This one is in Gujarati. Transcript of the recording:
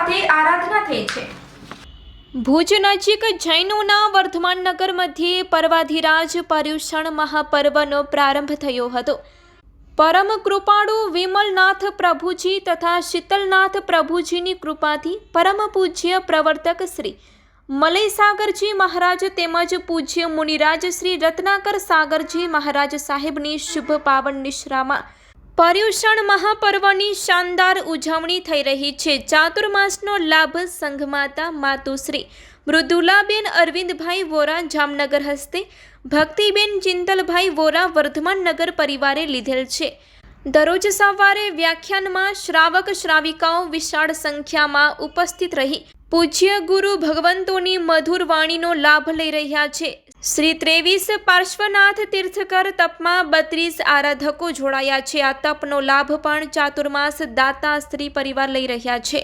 કહે છે. ભુજ નજીક જૈનોના વર્ધમાન નગર મધ્યે પર્વાધિરાજ પર્યુષણ મહાપર્વનો પ્રારંભ થયો હતો. પરમ કૃપાળુ વિમલનાથ પ્રભુજી તથા શીતલનાથ પ્રભુજીની કૃપાથી પરમ પૂજ્ય પ્રવર્તક શ્રી મલય સાગરજી મહારાજ તેમજ પૂજ્ય મુનિરાજ શ્રી રત્નાકર સાગરજી મહારાજ સાહેબની શુભ પાવન નિશ્રામાં પર્યુષણ મહાપર્વની શાનદાર ઉજવણી થઈ રહી છે. ચાતુર્માસનો લાભ સંઘમાતા માતુશ્રી મૃદુલાબેન અરવિંદભાઈ વોરા જામનગર હસ્તે, ભક્તિબેન ચિંતલભાઈ વોરા વર્ધમાન નગર પરિવારે લીધેલ છે. દરરોજ સવારે વ્યાખ્યાનમાં શ્રાવક શ્રાવિકાઓ વિશાળ સંખ્યામાં ઉપસ્થિત રહી પૂજ્ય ગુરુ ભગવંતોની મધુર વાણીનો લાભ લઈ રહ્યા છે. શ્રી ત્રેવીસ પાર્શ્વનાથ તીર્થકર તપમાં બત્રીસ આરાધકો જોડાયા છે. આ તપનો લાભ પણ ચાતુર્માસ દાતા સ્ત્રી પરિવાર લઈ રહ્યા છે.